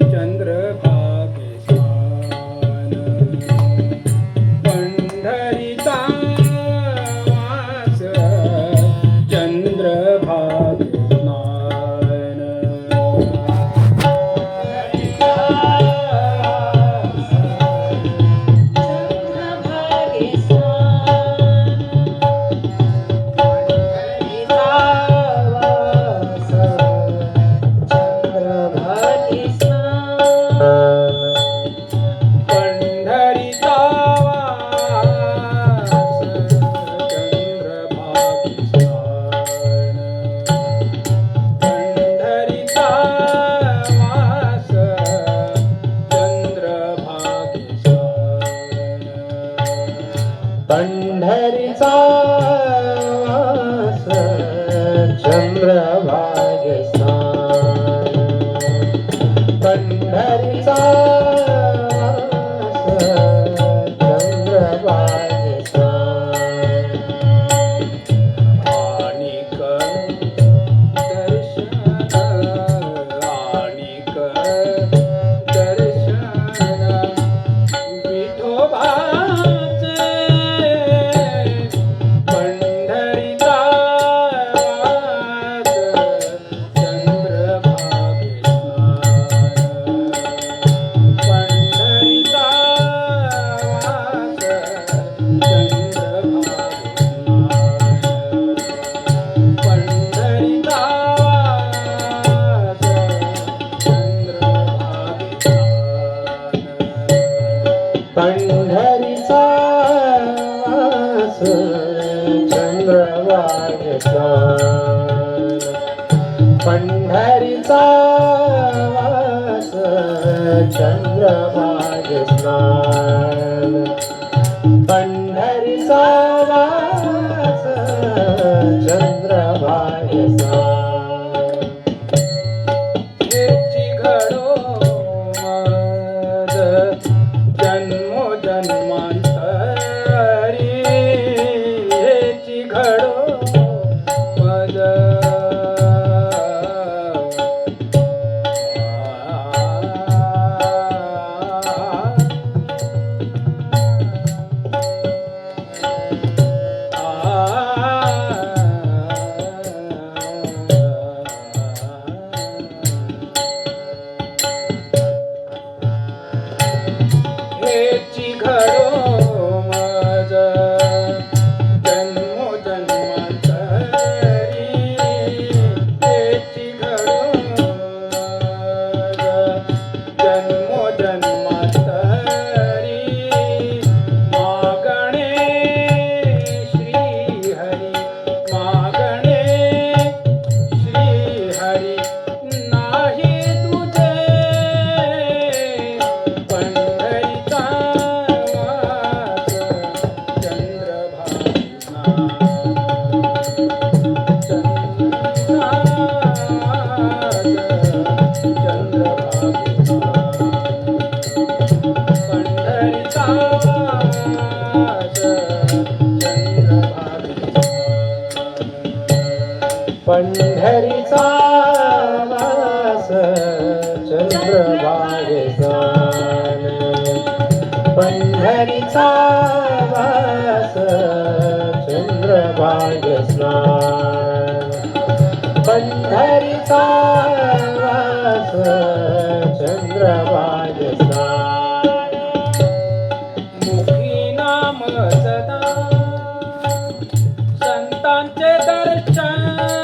चंद्र time. पंढरीचा वास चंद्रभाग स्नान. पंढरीचा वास चंद्र पंढरीचा वास चंद्रभागेचा पंढरीचा वास चंद्रभाग स्नान पंढरीचा वास चंद्रभाग time.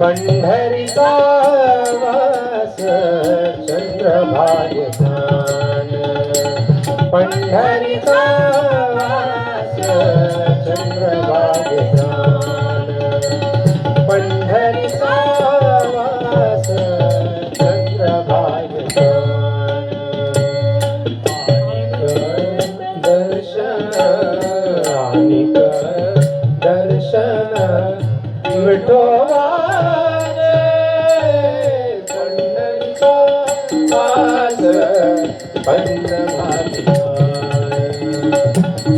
पंढरीचा वास चंद्रभागे पंढरीचा वास चंद्रभागे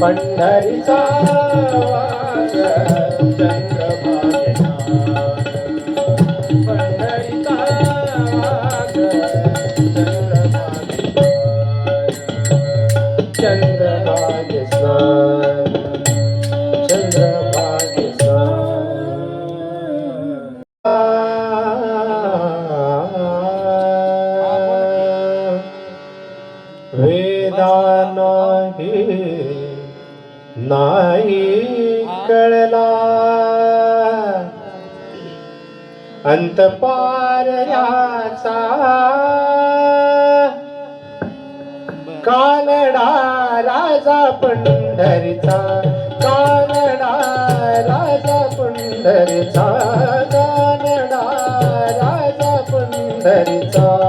पंढरीचा वास चंद्रभागे पंढरीचा वेदा नाही कळला. अंतपार याचा कानडा राजा पंढरीचा कानडा राजा पंढरीचा कानडा राजा पंढरीचा.